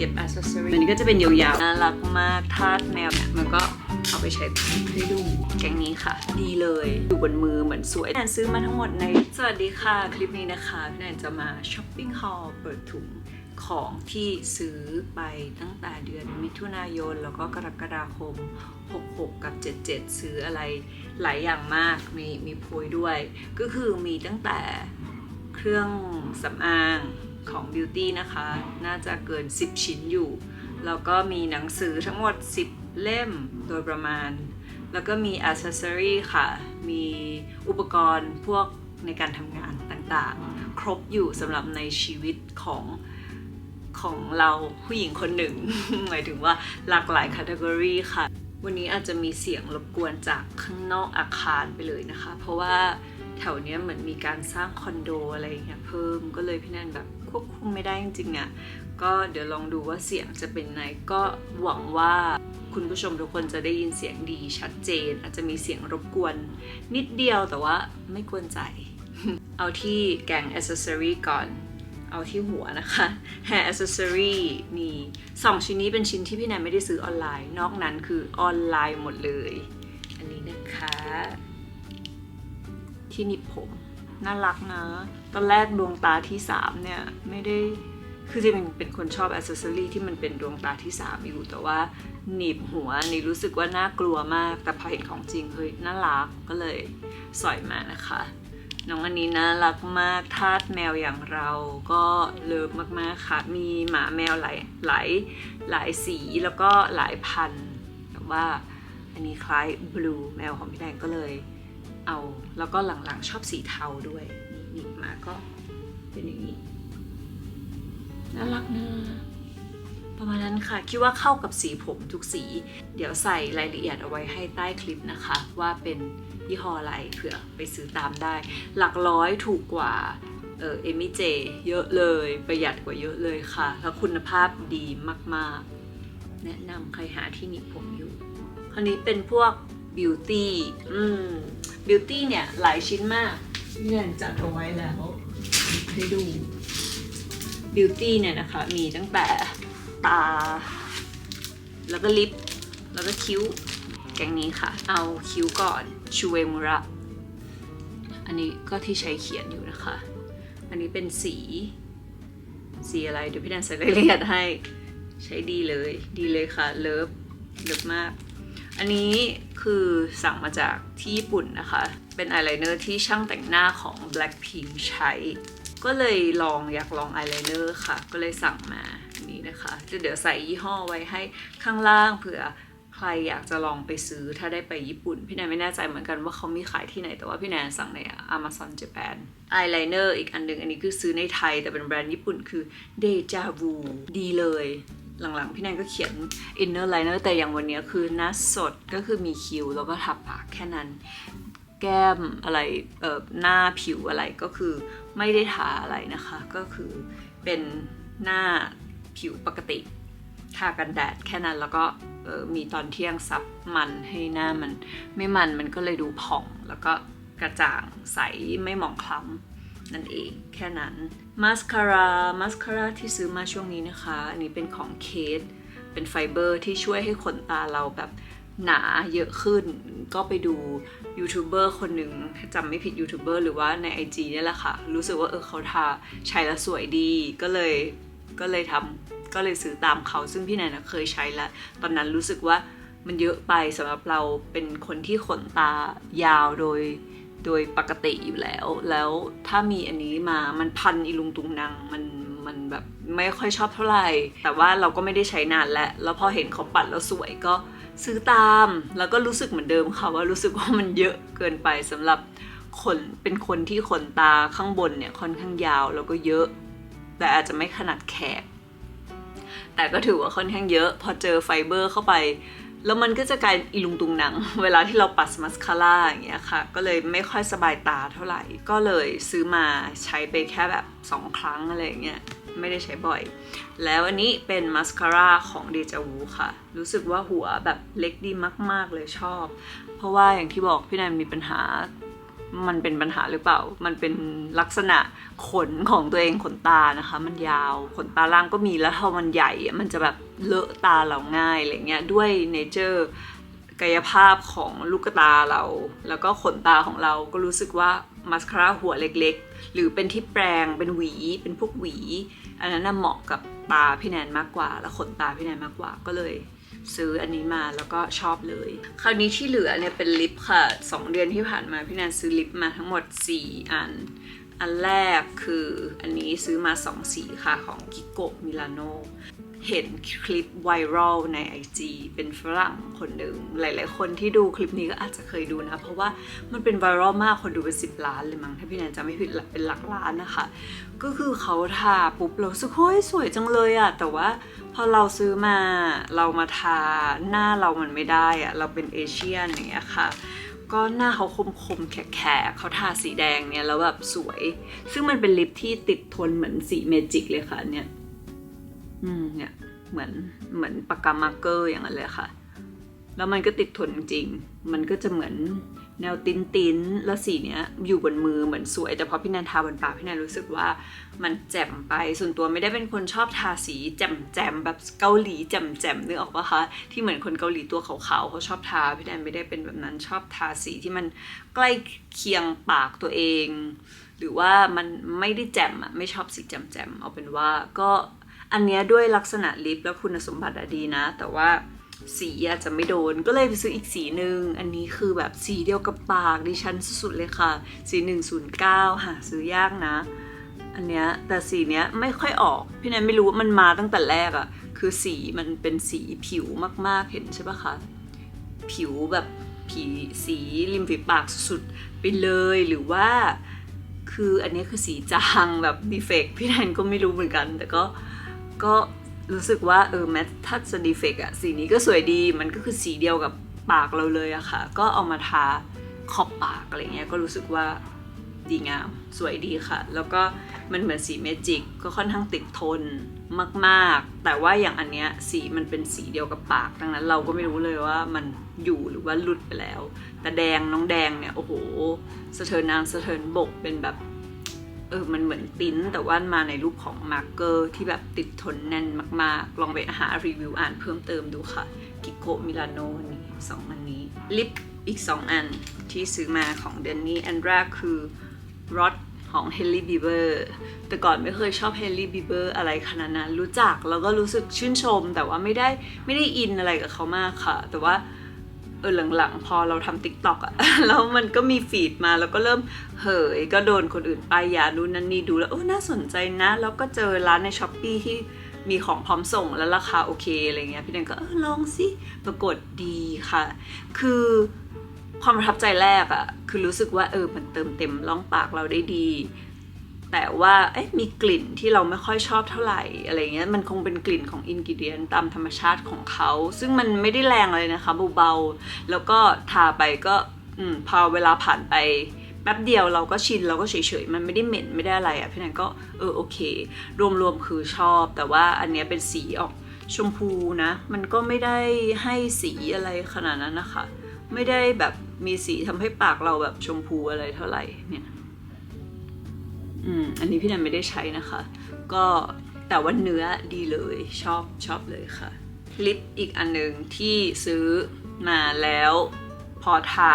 เก็บอ c เซสซอรี่อันนี้ก็จะเป็นยาวๆ น่ารักมากทาสแมวเนี่ยมันก็เอาไปใช้ให้ดูแกงนี้ค่ะ ดีเลย อยู่บนมือเหมือนสวยแนนซื้อมาทั้งหมดใน สวัสดีค่ะ คลิปนี้นะคะพี่แนนจะมาช้อปปิ้งฮอลล์เปิดถุงของที่ซื้อไปตั้งแต่เดือนมิถุนายน แล้วก็กรกฎาคม 66 กับ 77 ซื้ออะไรหลายอย่างมาก มีมีโพยด้วย ก็คือมีตั้งแต่เครื่องสำอาง ของ Beauty นะคะ น่าจะเกิน 10 ชิ้นอยู่ แล้วก็มีหนังสือทั้งหมด 10 เล่มโดยประมาณ แล้วก็มีอ c เซสซอรีค่ะ มีอุปกรณ์พวกในการทำงานต่างๆ ครบอยู่สำหรับในชีวิตของของเราผู้หญิงคนหนึ่ง หมายถึงว่าหลากหลาย c a t e g o r y ค่ะ วันนี้อาจจะมีเสียงรบกวนจากข้างนอกอาคารไปเลยนะคะ เพราะว่าแถวเนี้ยเหมือนมีการสร้างคอนโดอะไรอย่างเงี้ยเพิ่มก็เลยพี่แนนแบบ ควบคุมไม่ได้จริงๆอะ่ะก็เดี๋ยวลองดูว่าเสียงจะเป็นไงก็หวังว่าคุณผู้ชมทุกคนจะได้ยินเสียงดีชัดเจน อาจจะมีเสียงรบกวน นิดเดียวแต่ว่าไม่กวนใจ เอาที่แกงอ c เซสซอรีก่อน เอาที่หัวนะคะ hair accessory มีสองชิ้นนี้เป็นชิ้นที่พี่แนนไม่ได้ซื้อออนไลน์ นอกนั้นคือออนไลน์หมดเลย อันนี้นะคะ ที่นิบผม น่ารักนะ ตอนแรกดวงตาที่ 3 เนี่ย ไม่ได้คือจริงเป็นคนชอบอ c เซสซอรีที่มันเป็นดวงตาที่ 3 อยู่ แต่ว่าหนีบหัวนี่รู้สึกว่าน่ากลัวมาก แต่พอเห็นของจริงเฮ้ยน่ารักก็เลยสอยมานะคะน้องอันนี้น่ารักมากทาสแมวอย่างเราก็เลิฟมากๆค่ะ มีหมาแมวหลายหลายหลายสีแล้วก็หลายพัน แต่ว่าอันนี้คล้ายบลูแมวของพี่แดงก็เลยเอา แล้วก็หลังๆชอบสีเทาด้วย นี่นี่มาก็เป็นอย่างนี้น่ารักนะประมาณนั้นค่ะ คิดว่าเข้ากับสีผมทุกสี เดี๋ยวใส่รายละเอียดเอาไว้ให้ใต้คลิปนะคะ ว่าเป็นยี่ห้ออะไรเผื่อไปซื้อตามได้ หลักร้อยถูกกว่าเออเอมิเจเยอะเลยประหยัดกว่าเยอะเลยค่ะ แล้วคุณภาพดีมากๆ แนะนำใครหาที่หนีบผมอยู่คราวนี้เป็นพวกบิวตี้อืมบิวตี้เนี่ยหลายชิ้นมาก เนี่ยจัดเอาไว้แล้วให้ดูบิวตี้เนี่ยนะคะ มีตั้งแต่ตา แล้วก็ลิป แล้วก็คิ้ว แกงนี้ค่ะ เอาคิ้วก่อนชูเวมุระอันนี้ก็ที่ใช้เขียนอยู่นะคะ อันนี้เป็นสี สีอะไรเดี๋ยวพี่แดนใส่รายละเอียดให้ใช้ดีเลย ดีเลยค่ะ เลิฟ เลิฟมาก อันนี้คือสั่งมาจากที่ญี่ปุ่นนะคะ เป็นอายไลเนอร์ที่ช่างแต่งหน้าของ Blackpink ใช้ ก็เลยลองอยากลองอายไลเนอร์ค่ะ ก็เลยสั่งมานี้นะคะเดี๋ยวใส่ยี่ห้อไว้ให้ข้างล่างเผื่อใครอยากจะลองไปซื้อถ้าได้ไปญี่ปุ่น พี่แนนไม่แน่ใจเหมือนกันว่าเขามีขายที่ไหน แต่ว่าพี่แนนสั่งใน Amazon Japan อายไลเนอร์อีกอันหนึง อันนี้คือซื้อในไทยแต่เป็นแบรนด์ญี่ปุ่นคือ Deja Vu ดีเลย หลังๆ พี่แนนก็เขียน inner liner แต่อย่างวันนี้คือหน้าสดก็คือมีคิ้วแล้วก็ทับปากแค่นั้น แก้มอะไรเอ่อหน้าผิวอะไรก็คือไม่ได้ทาอะไรนะคะ ก็คือเป็นหน้าผิวปกติทากันแดดแค่นั้นแล้วก็เอ่อมีตอนเที่ยงซับมันให้หน้ามัน ไม่มันมันก็เลยดูผ่อง แล้วก็กระจ่างใสไม่หมองคล้ำนั่นเองแค่นั้นมาสคาร่ามาสคาร่าที่ซื้อมาช่วงนี้นะคะ อันนี้เป็นของเคสเป็นไฟเบอร์ที่ช่วยให้ขนตาเราแบบ หนาเยอะขึ้น ก็ไปดูยูทูบเบอร์คนหนึ่งถ้าจำไม่ผิดยูทูบเบอร์หรือว่าใน IG นี่แหละค่ะ รู้สึกว่าเออเขาทาใช้แล้วสวยดีก็เลยก็เลยทำก็เลยซื้อตามเขา ซึ่งพี่แนนเคยใช้แล้ว ตอนนั้นรู้สึกว่ามันเยอะไปสำหรับเราเป็นคนที่ขนตายาวโดยโดยปกติอยู่แล้ว แล้วถ้ามีอันนี้มามันพันอีลุงตุงนางมันมันแบบไม่ค่อยชอบเท่าไหร่ แต่ว่าเราก็ไม่ได้ใช้นานแล้ว แล้วพอเห็นเขาปัดแล้วสวยก็ ซื้อตามแล้วก็รู้สึกเหมือนเดิมค่ะว่ารู้สึกว่ามันเยอะเกินไปสำหรับคนเป็นคนที่ขนตาข้างบนเนี่ยค่อนข้างยาวแล้วก็เยอะ แต่อาจจะไม่ขนาดแขก แต่ก็ถือว่าค่อนข้างเยอะ พอเจอไฟเบอร์เข้าไป แล้วมันก็จะกลายอีลุงตุงหนัง เวลาที่เราปัดมัสคาร่าอย่างเงี้ยค่ะ ก็เลยไม่ค่อยสบายตาเท่าไหร่ ก็เลยซื้อมาใช้ไปแค่แบบ 2 ครั้งอะไรเงี้ย ไม่ได้ใช้บ่อย แล้วอันนี้เป็นมัสคาร่าของเดจาวูค่ะ รู้สึกว่าหัวแบบเล็กดีมาก ๆ เลยชอบ เพราะว่าอย่างที่บอกพี่แนนมีปัญหา มันเป็นปัญหาหรือเปล่า มันเป็นลักษณะขนของตัวเองขนตานะคะ มันยาว ขนตาล่างก็มีแล้วถ้ามันใหญ่อะมันจะแบบเลอะตาเราง่ายอะไรเงี้ย ด้วยเนเจอร์กายภาพของลูกตาเรา แล้วก็ขนตาของเราก็รู้สึกว่ามาสคาร่าหัวเล็กๆ หรือเป็นที่แปรงเป็นหวี เป็นพวกหวี อันนั้นเหมาะกับตาพี่แนนมากกว่า และขนตาพี่แนนมากกว่าก็เลยซื้ออันนี้มาแล้วก็ชอบเลย คราวนี้ที่เหลือเนี่ยเป็นลิปค่ะ 2 เดือนที่ผ่านมาพี่แนนซื้อลิปมาทั้งหมด 4 อัน อันแรกคืออันนี้ซื้อมา 2 สีค่ะของกิโกมิลานโน เห็นคลิปไวรัลใน IG เป็นฝรั่งคนหนึ่งหลาย ๆ คนที่ดูคลิปนี้ก็อาจจะเคยดูนะ เพราะว่ามันเป็นไวรัลมากคนดูเป็น10ล้านเลยมั้งถ้าพี่แนนจำไม่ผิดเป็นหลักล้านนะคะ ก็คือเขาทาปุ๊บเราสึกเฮ้ยสวยจังเลยอะแต่ว่าพอเราซื้อมาเรามาทาหน้าเรามันไม่ได้อะเราเป็นเอเชียนอย่างเงี้ยค่ะก็หน้าเขาคมคมๆแขกๆเขาทาสีแดงเนี่ยแล้วแบบสวย ซึ่งมันเป็นลิปที่ติดทนเหมือนสีเมจิกเลยค่ะเนี่ย อืมเนี่ยเหมือนเหมือนปากกามาร์กเกอร์อย่างนั้นเลยค่ะ แล้วมันก็ติดทนจริง มันก็จะเหมือนแนวติ้นติ้นแล้วสีเนี้ยอยู่บนมือเหมือนสวย แต่พอพี่แนนทาบนปากพี่แนนรู้สึกว่ามันแจ่มไปส่วนตัวไม่ได้เป็นคนชอบทาสีแจ่มแจ่มแบบเกาหลีแจ่มแจ่มนึกออกปะคะที่เหมือนคนเกาหลีตัวขาวๆเขาชอบทาพี่แนนไม่ได้เป็นแบบนั้นชอบทาสีที่มันใกล้เคียงปากตัวเอง หรือว่ามันไม่ได้แจ่มอะไม่ชอบสีแจ่มๆเอาเป็นว่าก็ อันเนี้ยด้วยลักษณะลิปแล้วคุณสมบัติดีนะ แต่ว่าสีอาจจะไม่โดนก็เลยไปซื้ออีกสีหนึ่งอันนี้คือแบบสีเดียวกับปากดิฉันสุดๆเลยค่ะ สี 109 หาซื้อยากนะ อันเนี้ยแต่สีเนี้ยไม่ค่อยออก พี่แนนไม่รู้ว่ามันมาตั้งแต่แรกอะคือสีมันเป็นสีผิวมากๆเห็นใช่ปะคะผิวแบบผีสีริมฝีปากสุดๆไปเลยหรือว่า คืออันนี้คือสีจางแบบดีเฟกพี่แนนก็ไม่รู้เหมือนกัน แต่ก็ ก็รู้สึกว่าเออแม้ถ้าจะดีเฟกอะสีนี้ก็สวยดีมันก็คือสีเดียวกับปากเราเลยอะค่ะ ก็เอามาทาขอบปากอะไรเงี้ยก็รู้สึกว่าดีงามสวยดีค่ะ แล้วก็มันเหมือนสีเมจิกก็ค่อนข้างติดทนมากๆ แต่ว่าอย่างอันเนี้ยสีมันเป็นสีเดียวกับปาก ดังนั้นเราก็ไม่รู้เลยว่ามันอยู่หรือว่าหลุดไปแล้ว แต่แดงน้องแดงเนี่ยโอ้โหสะเทินนางสะเทินบกเป็นแบบ เออมันเหมือนปิ้นแต่ว่ามาในรูปของมาร์กเกอร์ที่แบบติดทนแน่นมากๆ ลองไปหารีวิวอ่านเพิ่มเติมดูค่ะ กิโกมิลานโนนี่สองอันนี้ ลิปอีก 2 อันที่ซื้อมาของเดนนี่อันแรกคือร o ดของ h ฮ l ี y Bieber แต่ก่อนไม่เคยชอบ h ฮ l ี y Bieber อะไรขนาดนั้น รู้จักแล้วก็รู้สึกชื่นชม แต่ว่าไม่ได้ไม่ได้อินอะไรกับเขามากค่ะ แต่ว่า เออหลังๆ พอเราทำติ๊กต็อกอะแล้วมันก็มีฟีดมาแล้วก็เริ่มเหยก็โดนคนอื่นป้ายยานู่นนั่นนี่ดูแล้วโอ้น่าสนใจนะ แล้วก็เจอร้านในช้อปปีที่มีของพร้อมส่งแล้วราคาโอเคอะไรเงี้ยพี่แดนก็เออลองสิปรากฏดีค่ะ คือความประทับใจแรกอะคือรู้สึกว่าเออมันเติมเต็มร่องปากเราได้ดี แต่ว่าเอ๊ะมีกลิ่นที่เราไม่ค่อยชอบเท่าไหร่อะไรเงี้ยมันคงเป็นกลิ่นของอินกิเดียนตามธรรมชาติของเขา ซึ่งมันไม่ได้แรงเลยนะคะเบาๆ แล้วก็ทาไปก็อมพอเวลาผ่านไปแป๊บเดียวเราก็ชินเราก็เฉยๆ มันไม่ได้เหม็นไม่ได้อะไรอะ่ะพี่แนนก็เออโอเค รวมๆคือชอบ แต่ว่าอันเนี้ยเป็นสีออกชมพูนะ มันก็ไม่ได้ให้สีอะไรขนาดนั้นนะคะ ไม่ได้แบบมีสีทำให้ปากเราแบบชมพูอะไรเท่าไหร่เนี่ย อืมอันนี้พี่แนนไม่ได้ใช้นะคะ ก็แต่ว่าเนื้อดีเลยชอบชอบเลยค่ะลิปอีกอันหนึ่งที่ซื้อมาแล้วพอทา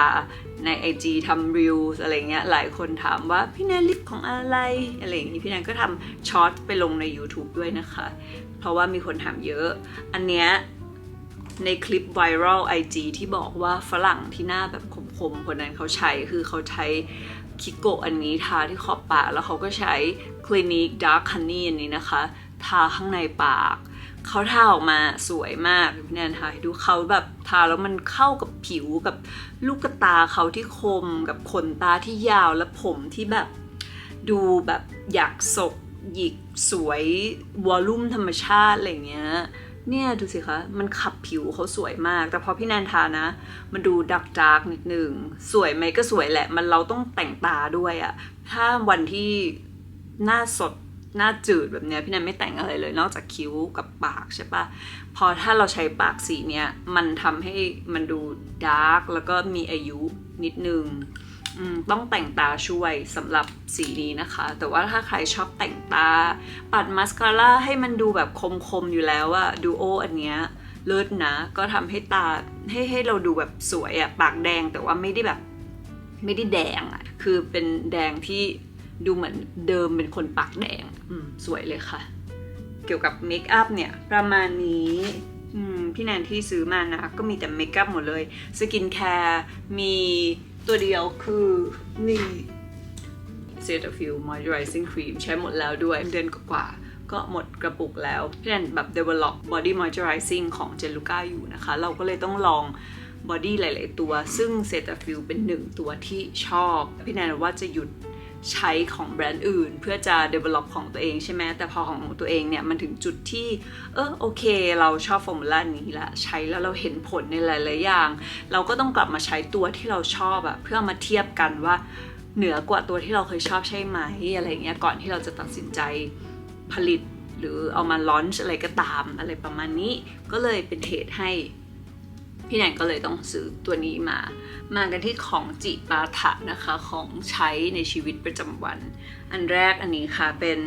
ใน IG ทำรีวิวอะไรเงี้ยหลายคนถามว่าพี่แนนลิปของอะไรอะไรอย่างงี้พี่แนนก็ทำช็อตไปลงใน YouTube ด้วยนะคะ เพราะว่ามีคนถามเยอะ อันเนี้ยในคลิปไวรัล IG ที่บอกว่าฝรั่งที่หน้าแบบคมๆ คนนั้นเขาใช้คือเขาใช้ คิโกะอันนี้ทาที่ขอบปาก แล้วเขาก็ใช้ Clinique Dark Honey อันนี้นะคะ ทาข้างในปาก เขาทาออกมาสวยมากพี่แนนทาให้ดูเขาแบบทาแล้วมันเข้ากับผิวกับลูกตาเขาที่คมกับขนตาที่ยาวและผมที่แบบดูแบบอยากศกหยิกสวยวอลลุ่มธรรมชาติอะไรเงี้ย เนี่ยดูสิคะมันขับผิวเขาสวยมาก แต่พอพี่แนนทานะ มันดูดักดากนิดนึงสวยไหมก็สวยแหละ มันเราต้องแต่งตาด้วยอะถ้าวันที่หน้าสดหน้าจืดแบบเนี้ยพี่แนนไม่แต่งอะไรเลย นอกจากคิ้วกับปากใช่ปะพอถ้าเราใช้ปากสีเนี้ยมันทำให้มันดูดาร์กแล้วก็มีอายุนิดนึง ต้องแต่งตาช่วยสำหรับสีนี้นะคะ แต่ว่าถ้าใครชอบแต่งตา ปัดมาสคาร่าให้มันดูแบบคมๆอยู่แล้วอะดูโออันเนี้ยเลิศนะ ก็ทำให้ตาให้ให้เราดูแบบสวยอะปากแดงแต่ว่าไม่ได้แบบไม่ได้แดงอะคือเป็นแดงที่ดูเหมือนเดิมเป็นคนปากแดงอืมสวยเลยค่ะ เกี่ยวกับเมคอัพเนี่ยประมาณนี้พี่แนนที่ซื้อมานะ ก็มีแต่เมคอัพหมดเลย สกินแคร์มี ตัวเดียวคือนี่ c e t a f i l Moisturizing Cream ใช้หมดแล้วด้วยเดือนกว่าก็หมดกระปุกแล้วพี่แนนแบบ develop body moisturizing ของ j e l u c a อยู่นะคะ เราก็เลยต้องลองบอดี้หลาย ๆ ตัว ซึ่งเซตาฟิลเป็นหนึ่งตัวที่ชอบ พี่แนนว่าจะหยุด ใช้ของแบรนด์อื่น เพื่อจะ develop ของตัวเองใช่ไหมแต่พอของตัวเองเนี่ยมันถึงจุดที่เออโอเค เราชอบฟอร์มูล่านี้ละใช้แล้วเราเห็นผลในหลายๆอย่าง เราก็ต้องกลับมาใช้ตัวที่เราชอบอะเพื่อมาเทียบกันว่าเหนือกว่าตัวที่เราเคยชอบใช่ไหมอะไรเงี้ยก่อนที่เราจะตัดสินใจผลิต หรือเอามาลอนช์อะไรก็ตามอะไรประมาณนี้ก็เลยเป็นเหตุให้ พี่แนนก็เลยต้องซื้อตัวนี้มา มากันที่ของจิปาถะนะคะของใช้ในชีวิตประจำวัน อันแรกอันนี้ค่ะเป็น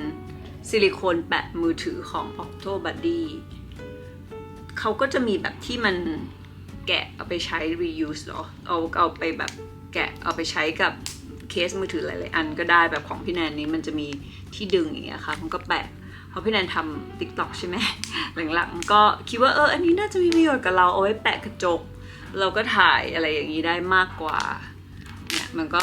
ซิลิโคนแปะมือถือของ Octo Buddy เขาก็จะมีแบบที่มันแกะเอาไปใช้ reuse เหรอเอาเอาไปแบบแกะเอาไปใช้กับเคสมือถือหลาย ๆ อันก็ได้แบบของพี่แนนนี้มันจะมีที่ดึงอย่างเงี้ยค่ะ มันก็แปะ เพราะพี่แนนทำ TikTok ใช่ไหมหลังๆก็คิดว่าเอออันนี้น่าจะมีประโยชน์กับเราเอาไว้แปะกระจก เราก็ถ่ายอะไรอย่างนี้ได้มากกว่าเนี่ยมันก็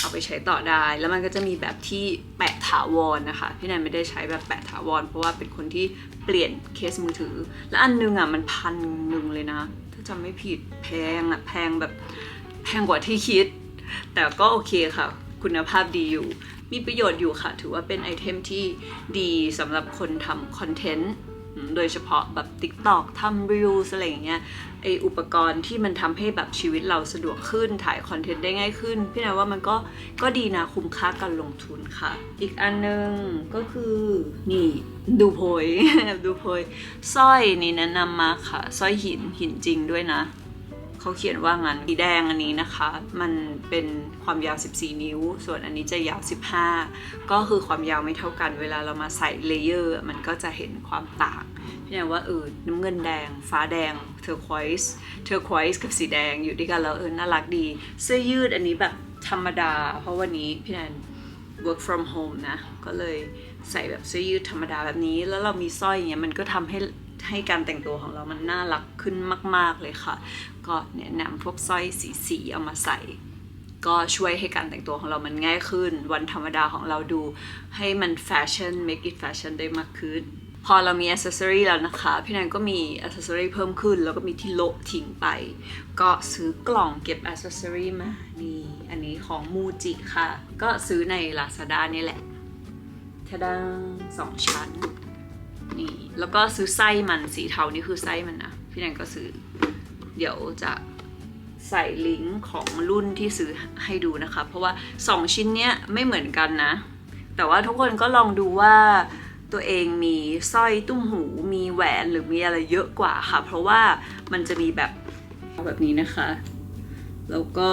เอาไปใช้ต่อได้ แล้วมันก็จะมีแบบที่แปะถาวรนะคะพี่แนนไม่ได้ใช้แบบแปะถาวร เพราะว่าเป็นคนที่เปลี่ยนเคสมือถือ และอันนึงอะมันพันหนึ่งเลยนะ ถ้าจำไม่ผิดแพงอะแพงแบบแพงกว่าที่คิด แต่ก็โอเคค่ะ คุณภาพดีอยู่ มีประโยชน์อยู่ค่ะ ถือว่าเป็นไอเทมที่ดีสำหรับคนทำคอนเทนต์โดยเฉพาะแบบ TikTok ทำรีวิวอะไรอย่างเงี้ยไออุปกรณ์ที่มันทำให้แบบชีวิตเราสะดวกขึ้นถ่ายคอนเทนต์ได้ง่ายขึ้น พี่นาว่ามันก็ก็ดีนะคุ้มค่าการลงทุนค่ะ อีกอันนึงก็คือนี่ดูโพยดูโพยสร้อยนี่แนะนำมาค่ะสร้อยหินหินจริงด้วยนะ เขาเขียนว่างั้นสีแดงอันนี้นะคะ มันเป็นความยาว 14 นิ้ว ส่วนอันนี้จะยาว 15 ก็คือความยาวไม่เท่ากัน เวลาเรามาใส่เลเยอร์มันก็จะเห็นความต่างพี่แนนว่าเออน้ำเงินแดง ฟ้าแดง เทอร์ควอยส์เทอร์ควอยส์กับสีแดงอยู่ด้วยกันแล้วเออน่ารักดี เสื้อยืดอันนี้แบบธรรมดา เพราะวันนี้พี่แนน work from home นะ ก็เลยใส่แบบเสื้อยืดธรรมดาแบบนี้ แล้วเรามีสร้อยอย่างเงี้ยมันก็ทำให้ให้การแต่งตัวของเรามันน่ารักขึ้นมาก ๆ เลยค่ะ ก็แนะนำพวกสร้อยสีสีๆเอามาใส่ ก็ช่วยให้การแต่งตัวของเรามันง่ายขึ้น วันธรรมดาของเราดูให้มันแฟชั่น make it fashion ได้มากขึ้น พอเรามีอ c เซ s s o r y แล้วนะคะ พี่แนนก็มีอ c เซ s s o r y เพิ่มขึ้น แล้วก็มีที่โละทิ้งไป ก็ซื้อกล่องเก็บอ c เซ s s o r y มานี่อันนี้ของมูจิค่ะ ก็ซื้อใน Lazada นี่แหละทะดังสองชั้นนี่แล้วก็ซื้อไส้มันสีเทานี่คือไส้มันนะพี่แนนก็ซื้อ เดี๋ยวจะใส่ลิงก์ของรุ่นที่ซื้อให้ดูนะคะ เพราะว่า 2 ชิ้นเนี้ยไม่เหมือนกันนะ แต่ว่าทุกคนก็ลองดูว่าตัวเองมีสร้อยตุ้มหูมีแหวนหรือมีอะไรเยอะกว่าค่ะ เพราะว่ามันจะมีแบบแบบนี้นะคะ แล้วก็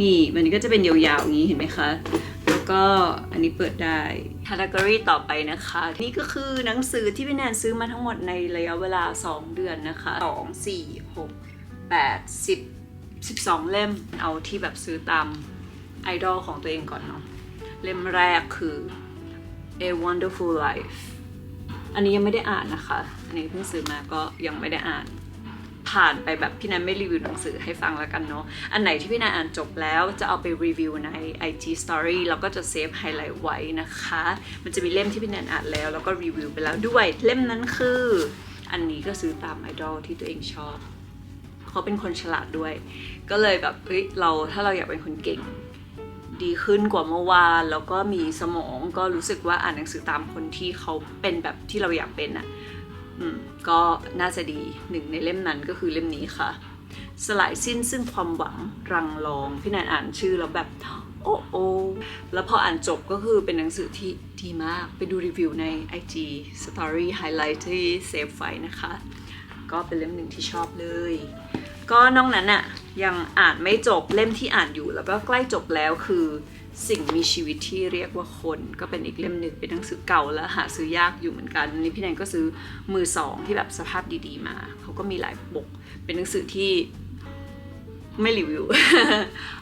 นี่มันก็จะเป็นยาวๆอย่างนี้เห็นไหมคะ ก็อันนี้เปิดได้ c a t e g o r ต่อไปนะคะ นี่ก็คือหนังสือที่พี่แนนซื้อมาทั้งหมดในระยะเวลา 2 เดือนนะคะ 2 4 6 8 10 12 เล่มเอาที่แบบซื้อตามไอดอลของตัวเองก่อนเนาะเล่มแรกคือ A Wonderful Life อันนี้ยังไม่ได้อ่านนะคะ อันนี้เพิ่งซื้อมาก็ยังไม่ได้อ่าน ผ่านไปแบบพี่นันไม่รีวิวหนังสือให้ฟังแล้วกันเนาะ อันไหนที่พี่นันอ่านจบแล้วจะเอาไปรีวิวใน IG Story แล้วก็จะเซฟไฮไลท์ไว้นะคะ มันจะมีเล่มที่พี่นันอ่านแล้ว แล้วก็รีวิวไปแล้วด้วย เล่มนั้นคือ อันนี้ก็ซื้อตามไอดอลที่ตัวเองชอบ เขาเป็นคนฉลาดด้วย ก็เลยแบบเฮ้ยเราถ้าเราอยากเป็นคนเก่งดีขึ้นกว่าเมื่อวานแล้วก็มีสมองก็รู้สึกว่าอ่านหนังสือตามคนที่เขาเป็นแบบที่เราอยากเป็นอะ่ะ ก็น่าจะดีหนึ่งในเล่มนั้นก็คือเล่มนี้ค่ะ สลายสิ้นซึ่งความหวังรังรอง พี่แนนอ่านชื่อแล้วแบบโอ้โอแล้วพออ่านจบก็คือเป็นหนังสือที่ดีมาก ไปดูรีวิวใน IG Story Highlight ที่เซฟไว้นะคะ ก็เป็นเล่มหนึ่งที่ชอบเลย ก็นอกนั้นอะยังอ่านไม่จบเล่มที่อ่านอยู่แล้วก็ใกล้จบแล้วคือ สิ่งมีชีวิตที่เรียกว่าคนก็เป็นอีกเล่มหนึ่งเป็นหนังสือเก่าแล้วหาซื้อยากอยู่เหมือนกันอันนี่พี่แนนก็ซื้อมือสองที่แบบสภาพดีๆมาเขาก็มีหลายปกเป็นหนังสือที่ไม่รีวิว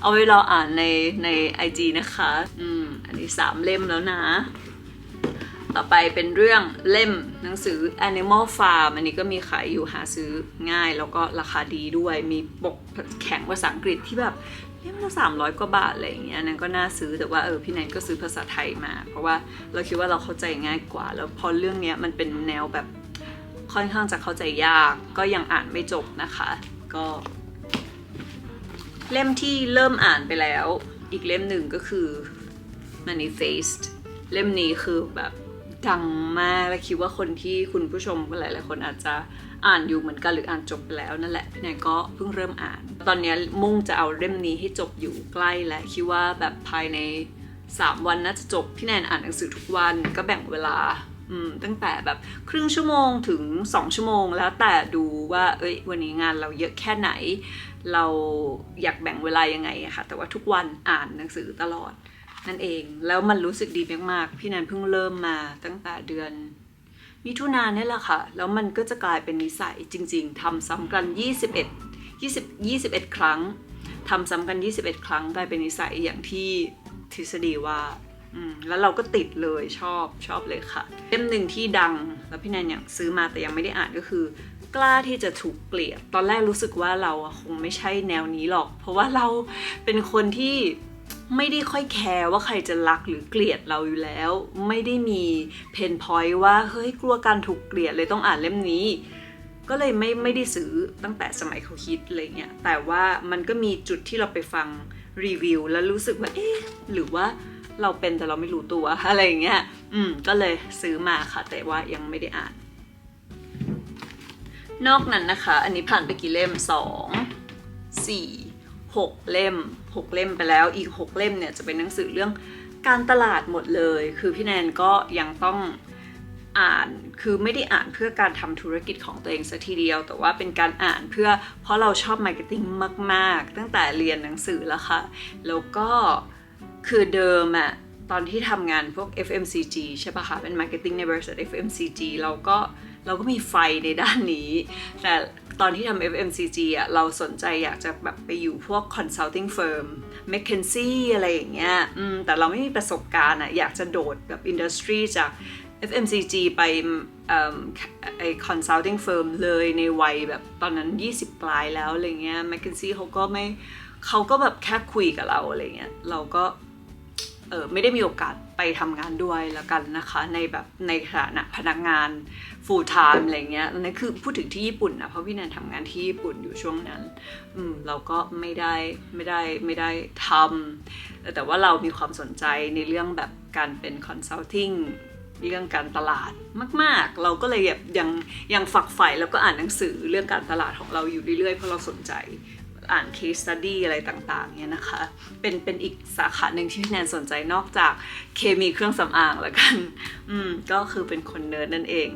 เอาไว้รออ่านในใน IG นะคะ อืม อันนี้สามเล่มแล้วนะ ต่อไปเป็นเรื่องเล่มหนังสือ Animal Farm อันนี้ก็มีขายอยู่หาซื้อง่ายแล้วก็ราคาดีด้วย มีปกแข็งภาษาอังกฤษที่แบบ เล่มละสามร้อยกว่าบาทอะไรอย่างเงี้ยนั่นก็น่าซื้อแต่ว่าเออพี่แนนก็ซื้อภาษาไทยมา เพราะว่าเราคิดว่าเราเข้าใจง่ายกว่า แล้วพอเรื่องเนี้ยมันเป็นแนวแบบค่อนข้างจะเข้าใจยาก ก็ยังอ่านไม่จบนะคะ ก็ เล่มที่เริ่มอ่านไปแล้ว อีกเล่มหนึ่งก็คือ Manifest เล่มนี้คือแบบดังมากและคิดว่าคนที่คุณผู้ชมหลายๆคนอาจจะ อ่านอยู่เหมือนกันหรืออ่านจบไปแล้วนั่นแหละพี่แนนก็เพิ่งเริ่มอ่าน ตอนนี้มุ่งจะเอาเล่มนี้ให้จบอยู่ใกล้และคิดว่าแบบภายใน 3 วันน่าจะจบพี่แนนอ่านหนังสือทุกวันก็แบ่งเวลาตั้งแต่แบบครึ่งชั่วโมงถึง 2 ชั่วโมง แล้วแต่ดูว่าเอ้ยวันนี้งานเราเยอะแค่ไหน เราอยากแบ่งเวลายังไงอะค่ะแต่ว่าทุกวันอ่านหนังสือตลอดนั่นเองแล้วมันรู้สึกดีมากๆพี่แนนเพิ่งเริ่มมาตั้งแต่เดือน มิถุนายนนี่แหละค่ะ แล้วมันก็จะกลายเป็นนิสัยจริง ๆทำซ้ำกัน 21 20 21 ครั้งทำซ้ำกัน 21 ครั้งกลายเป็นนิสัยอย่างที่ทฤษฎีว่าแล้วเราก็ติดเลยชอบชอบเลยค่ะ เล่มหนึ่งที่ดังแล้วพี่แนนอยากซื้อมาแต่ยังไม่ได้อ่านก็คือ กล้าที่จะถูกเกลียด ตอนแรกรู้สึกว่าเราคงไม่ใช่แนวนี้หรอก เพราะว่าเราเป็นคนที่ ไม่ได้ค่อยแคร์ว่าใครจะรักหรือเกลียดเราอยู่แล้ว ไม่ได้มีเพนพอยต์ว่าเฮ้ยกลัวการถูกเกลียดเลยต้องอ่านเล่มนี้ ก็เลยไม่ไม่ได้ซื้อตั้งแต่สมัยเขาคิดอะไรเงี้ยแต่ว่ามันก็มีจุดที่เราไปฟังรีวิวแล้วรู้สึกว่าเอ๊ะหรือว่าเราเป็นแต่เราไม่รู้ตัวอะไรอย่างเงี้ยอืมก็เลยซื้อมาค่ะ แต่ว่ายังไม่ได้อ่าน นอกนั้นนะคะ อันนี้ผ่านไปกี่เล่มสอง สี่หกเล่มหกเล่มไปแล้วอีกหกเล่มเนี่ยจะเป็นหนังสือเรื่องการตลาดหมดเลย คือพี่แนนก็ยังต้องอ่านคือไม่ได้อ่านเพื่อการทำธุรกิจของตัวเองสัทีเดียว แต่ว่าเป็นการอ่านเพื่อเพราะเราชอบมาร์เก็ตติ้งมาก ๆ ตั้งแต่เรียนหนังสือแล้วค่ะ แล้วก็คือเดิมอะตอนที่ทำงานพวก FMCG ใช่ปะคะเป็น Marketing ในบริษัท FMCG เราก็ เราก็มีไฟในด้านนี้ แต่ตอนที่ทำ FMCG อะ เราสนใจอยากจะแบบไปอยู่พวก consulting firm McKinsey อะไรอย่างเงี้ยอืมแต่เราไม่มีประสบการณ์อะ อยากจะโดดแบบ industry จาก FMCG ไปไอ consulting firm เลยในวัยแบบตอนนั้น 20 ปลายแล้วอะไรเงี้ย McKinsey เขาก็ไม่เขาก็แบบแค่คุยกับเราอะไรเงี้ย เราก็ ออไม่ได้มีโอกาสไปทำงานด้วยแล้วกันนะคะ ในแบบในฐานะพนักงาน full time อะไรเงี้ยนั่นคือพูดถึงที่ญี่ปุ่นนะเพราะพี่แนนทำงานที่ญี่ปุ่นอยู่ช่วงนั้น อืมเราก็ไม่ได้ไม่ได้ไม่ได้ทำแต่ว่าเรามีความสนใจในเรื่องแบบการเป็น consulting เรื่องการตลาดมาก ๆ เราก็เลยแบบยังยังฝักใฝ่แล้วก็อ่านหนังสือเรื่องการตลาดของเราอยู่เรื่อยๆเพราะเราสนใจ อ่าน case study อะไรต่างๆเนี่ยนะคะ เป็นเป็นอีกสาขาหนึ่งที่พี่แนนสนใจนอกจากเคมีเครื่องสำอางละกัน อืม ก็คือเป็นคนเนิร์ดนั่นเอง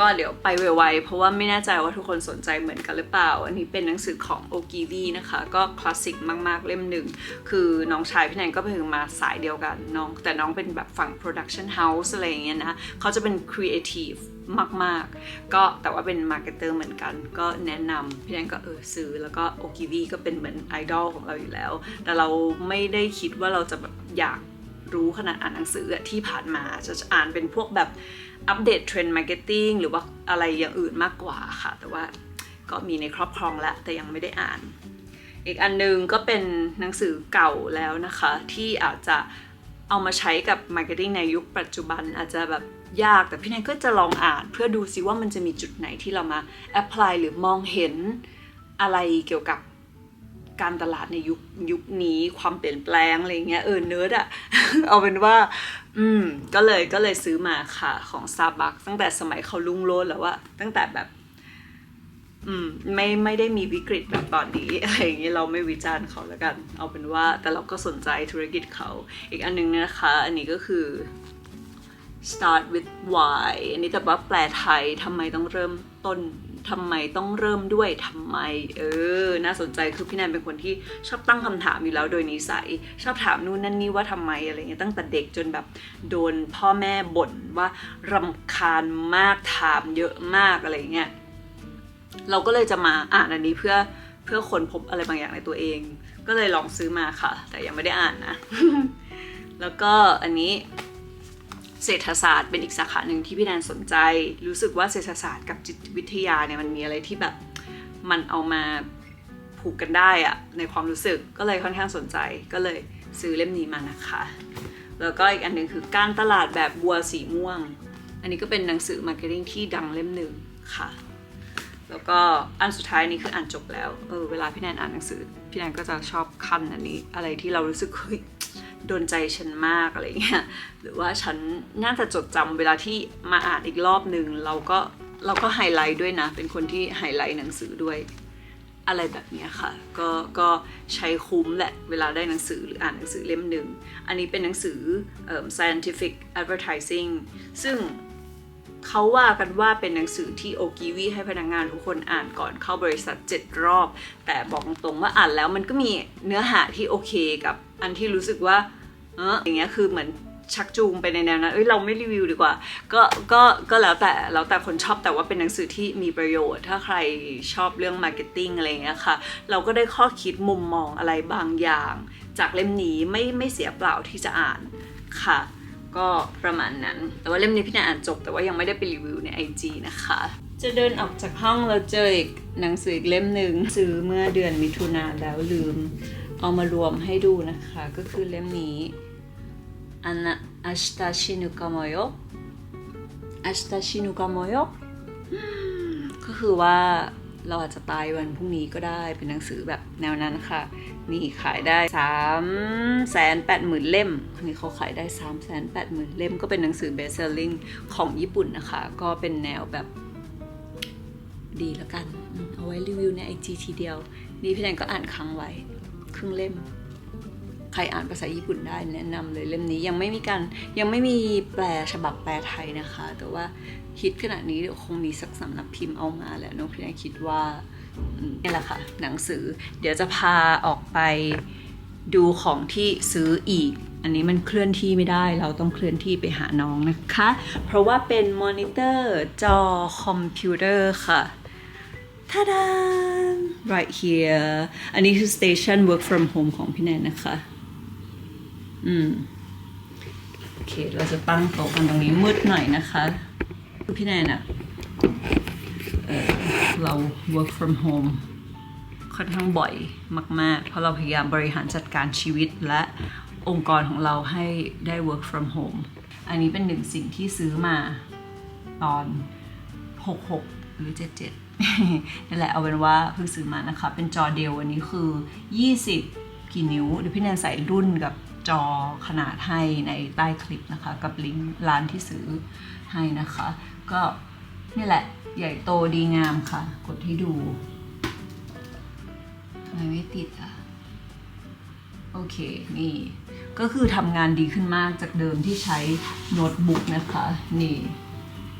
ก็เดี๋ยวไปไวๆเพราะว่าไม่แน่ใจว่าทุกคนสนใจเหมือนกันหรือเปล่า อันนี้เป็นหนังสือของโอกีวีนะคะ ก็คลาสสิกมากๆเล่มหนึ่ง คือน้องชายพี่แนนก็เพิ่งมาสายเดียวกันน้อง แต่น้องเป็นแบบฝั่ง production house อะไรอย่างเงี้ยนะเขาจะเป็น creative มากๆ ก็แต่ว่าเป็นมาร์เก็ตเตอร์เหมือนกัน ก็แนะนำพี่แนนก็เออซื้อแล้วก็โอกิวีก็เป็นเหมือนไอดอลของเราอยู่แล้ว แต่เราไม่ได้คิดว่าเราจะแบบอยากรู้ขนาดอ่านหนังสืออที่ผ่านมาจะอ่านเป็นพวกแบบ อัปเดตเทรนด์มาร์เก็ตติ้งหรือว่าอะไรอย่างอื่นมากกว่าค่ะ แต่ว่าก็มีในครอบครองแล้วแต่ยังไม่ได้อ่าน อีกอันนึงก็เป็นหนังสือเก่าแล้วนะคะ ที่อาจจะเอามาใช้กับ Marketing ในยุคปัจจุบันอาจจะแบบยากแต่พี่แนนก็จะลองอ่านเพื่อดูซิว่ามันจะมีจุดไหนที่เรามา apply หรือมองเห็นอะไรเกี่ยวกับ การตลาดในยุคยุคนี้ความเปลี่ยนแปลงอะไรเงี้ยเออเนิร์ดอะเอาเป็นว่า อืม ก็เลยก็เลยซื้อมาค่ะของ Starbucks ตั้งแต่สมัยเขาลุ่งโลดแล้วว่าตั้งแต่แบบ อืม ไม่ไม่ได้มีวิกฤตแบบตอนนี้อะไรอย่างนี้เราไม่วิจารณ์เขาแล้วกัน เอาเป็นว่า แต่เราก็สนใจธุรกิจเขาอีกอันหนึงนะคะ อันนี้ก็คือ start with why อันนี้แต่ว่าแปลไทยทำไมต้องเริ่มต้น ทำไมต้องเริ่มด้วยทำไม เออ น่าสนใจคือพี่แนนเป็นคนที่ชอบตั้งคำถามอยู่แล้วโดยนิสัย ชอบถามนู่นนั่นนี่ว่าทำไมอะไรเงี้ยตั้งแต่เด็กจนแบบโดนพ่อแม่บ่นว่ารำคาญมากถามเยอะมากอะไรเงี้ยเราก็เลยจะมาอ่านอันนี้เพื่อเพื่อคนพบอะไรบางอย่างในตัวเอง ก็เลยลองซื้อมาค่ะ แต่ยังไม่ได้อ่านนะ แล้วก็อันนี้ เศรษฐศาสตร์เป็นอีกสาขาหนึ่งที่พี่แนนสนใจ รู้สึกว่าเศรษฐศาสตร์กับจิตวิทยาเนี่ยมันมีอะไรที่แบบมันเอามาผูกกันได้อะในความรู้สึกก็เลยค่อนข้างสนใจก็เลยซื้อเล่มนี้มานะคะ แล้วก็อีกอันหนึ่งคือการตลาดแบบบัวสีม่วง อันนี้ก็เป็นหนังสือมาร์เก็ตติ้งที่ดังเล่มหนึ่งค่ะ แล้วก็อันสุดท้ายนี้คืออ่านจบแล้วเออเวลาพี่แนนอ่านหนังสือ พี่แนนก็จะชอบคันอันนี้ อะไรที่เรารู้สึกเฮ้ย โดนใจฉันมากอะไรเงี้ยหรือว่าฉันน่าจะจดจำเวลาที่มาอ่านอีกรอบหนึ่งเราก็เราก็ไฮไลท์ด้วยนะ เป็นคนที่ไฮไลท์หนังสือด้วย อะไรแบบนี้ค่ะก็ก็ใช้คุ้มแหละเวลาได้หนังสือหรืออ่านหนังสือเล่มหนึ่ง อันนี้เป็นหนังสือเอิ่ม scientific advertising ซึ่ง เขาว่ากันว่าเป็นหนังสือที่โอกิวีให้พนักงานทุกคนอ่านก่อนเข้าบริษัท 7 รอบ แต่บอกตรงๆว่าอ่านแล้วมันก็มีเนื้อหาที่โอเคกับอันที่รู้สึกว่าเอออย่างเงี้ยคือเหมือนชักจูงไปในแนวนั้นเอ้ยเราไม่รีวิวดีกว่า ก็ก็ก็แล้วแต่แล้วแต่คนชอบแต่ว่าเป็นหนังสือที่มีประโยชน์ ถ้าใครชอบเรื่องมาร์เก็ตติ้งอะไรเงี้ยค่ะ เราก็ได้ข้อคิดมุมมองอะไรบางอย่าง จากเล่มนี้ไม่ไม่เสียเปล่าที่จะอ่านค่ะ ก็ประมาณนั้น แต่ว่าเล่มนี้พี่นนอ่านจบ แต่ว่ายังไม่ได้ไปรีวิวใน IG นะคะ จะเดินออกจากห้องเราเจออีกหนังสืออีกเล่มหนึ่งซื้อเมื่อเดือนมิถุนาแล้วลืม เอามารวมให้ดูนะคะ ก็คือเล่มนี้อันนะอาชิตาชินุกามโยอาชิตาชินุกามโยก็คือว่า เราอาจจะตายวันพรุ่งนี้ก็ได้เป็นหนังสือแบบแนวนั้นค่ะ นี่ขายได้3ามแสนแปดหมื่นเล่มอันนี้เขาขายได้3ามแสนแปดหมื่นเล่มก็เป็นหนังสือ best selling ของญี่ปุ่นนะคะ ก็เป็นแนวแบบดีแล้วกัน เอาไว้รีวิวใน IG ทีเดียว นี่พี่แนนก็อ่านค้างไว้ ครึ่งเล่ม ใครอ่านภาษาญี่ปุ่นได้แนะนำเลยเล่มนี้ยังไม่มีการยังไม่มีแปลฉบับแปลไทยนะคะ แต่ว่า คิดขนาดนี้เดี๋ยวคงมีสักสำนักพิมพ์เอามาแหละน้องพี่แนนคิดว่านี่แหละค่ะ หนังสือ เดี๋ยวจะพาออกไปดูของที่ซื้ออีก อันนี้มันเคลื่อนที่ไม่ได้เราต้องเคลื่อนที่ไปหาน้องนะคะ เพราะว่าเป็นมอนิเตอร์จอคอมพิวเตอร์ค่ะท่าดา right here อันนี้คือ station work from home ของพี่แนนนะคะ อืม โอเค เราจะตั้งโต๊ะกันตรงนี้มืดหน่อยนะคะ คือพี่แนนอะเอ่อเรา work from home ค่อนข้างบ่อยมาก ๆ เพราะเราพยายามบริหารจัดการชีวิตและองค์กรของเราให้ได้ work from home อันนี้เป็นหนึ่งสิ่งที่ซื้อมาตอน 66 หรือ 77 นั่นแหละเอาเป็นว่าเพิ่งซื้อมานะคะ เป็นจอเดียวอันนี้คือ 20 กี่นิ้วเดี๋ยวพี่แนนใส่รุ่นกับจอขนาดให้ในใต้คลิปนะคะ กับลิงก์ร้านที่ซื้อให้นะคะ ก็นี่แหละใหญ่โตดีงามค่ะ กดให้ดูทำไมไม่ติดอะ โอเค นี่ ก็คือทำงานดีขึ้นมากจากเดิมที่ใช้โน้ตบุ๊กนะคะ นี่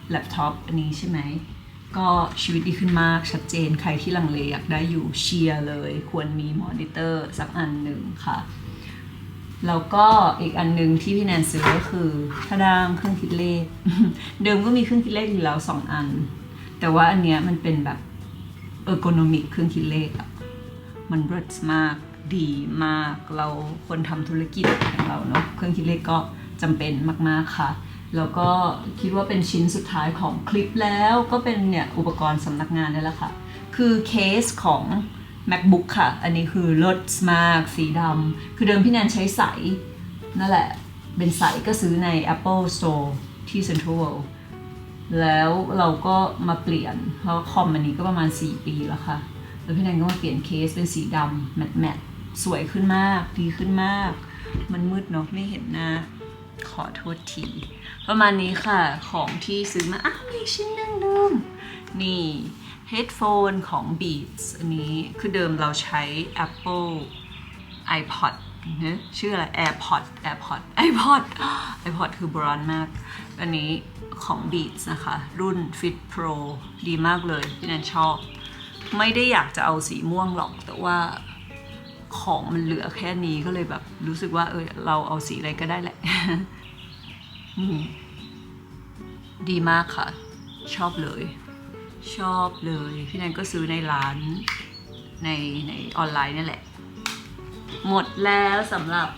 แล็ปท็อปอันนี้ใช่ไหม ก็ชีวิตดีขึ้นมากชัดเจนใครที่ลังเลอยากได้อยู่เชียร์เลย ควรมีมอนิเตอร์สักอันหนึ่งค่ะ แล้วก็อีกอันหนึ่งที่พี่แนนซื้อก็คือทะดางเครื่องคิดเลข เดิมก็มีเครื่องคิดเลขอยู่แล้วสองอัน แต่ว่าอันเนี้ยมันเป็นแบบเออร์โกนอมิกเครื่องคิดเลขอะมันเลิศมากดีมากเราคนทำธุรกิจของเราเนาะเครื่องคิดเลขก็จำเป็นมาก ๆ ค่ะ แล้วก็คิดว่าเป็นชิ้นสุดท้ายของคลิปแล้วก็เป็นเนี่ยอุปกรณ์สำนักงานนี่แหละค่ะ คือเคสของ macbook ค่ะ อันนี้คือเลิศมาก สีดำคือเดิมพี่แนนใช้ใส นั่นแหละ เป็นใสก็ซื้อใน Apple Store ที่ Central World แล้วเราก็มาเปลี่ยน เพราะคอมอันนี้ก็ประมาณ 4 ปีแล้วค่ะ แล้วพี่แนนก็มาเปลี่ยนเคสเป็นสีดำแมตแมตสวยขึ้นมาก ดีขึ้นมาก มันมืดเนาะไม่เห็นหน้า ขอโทษที ประมาณนี้ค่ะ ของที่ซื้อมา อ้าวมีชิ้นหนึ่งลืมนี่ headphone ของ Beats อันนี้คือเดิมเราใช้ Apple iPod เฮ้ยชื่ออะไร AirPod AirPod iPod iPod คือบรอนมาก อันนี้ของ Beats นะคะ รุ่น Fit Pro ดีมากเลยพี่แนนชอบ ไม่ได้อยากจะเอาสีม่วงหรอกแต่ว่าของมันเหลือแค่นี้ก็เลยแบบรู้สึกว่าเออเราเอาสีอะไรก็ได้แหละดีมากค่ะ ชอบเลย ชอบเลย พี่แนนก็ซื้อในร้านในในออนไลน์นี่แหละ หมดแล้วสำหรับ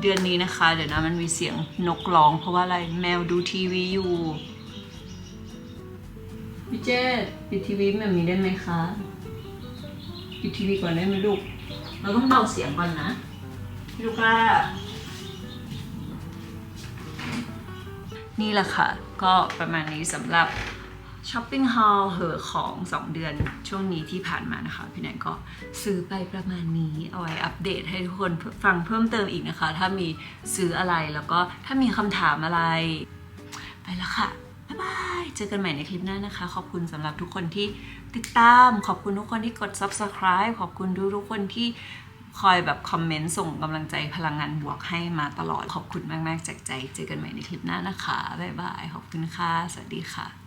เดือนนี้นะคะ เดี๋ยวนะมันมีเสียงนกร้อง เพราะว่าอะไรแมวดูทีวีอยู่พี่เจดปิดทีวีแบบนี้ได้ไหมคะปิดทีวีก่อนได้ไหมลูก เราต้องเบาเสียงก่อนนะพี่ลูกค้านี่แหละค่ะ ก็ประมาณนี้สำหรับ ช้อปปิ้งฮอล์เหอของ 2 เดือนช่วงนี้ที่ผ่านมานะคะ พี่แนนก็ซื้อไปประมาณนี้เอาไว้อัปเดตให้ทุกคนฟังเพิ่มเติมอีกนะคะ ถ้ามีซื้ออะไรแล้วก็ถ้ามีคำถามอะไร ไปแล้วค่ะ บ๊ายบาย เจอกันใหม่ในคลิปหน้านะคะ ขอบคุณสำหรับทุกคนที่ติดตาม ขอบคุณทุกคนที่กด subscribe ขอบคุณทุกทุกๆคนที่คอยแบบคอมเมนต์ส่งกำลังใจพลังงานบวกให้มาตลอดขอบคุณมากๆจากใจ เจอกันใหม่ในคลิปหน้านะคะบ๊ายบายขอบคุณค่ะสวัสดีค่ะ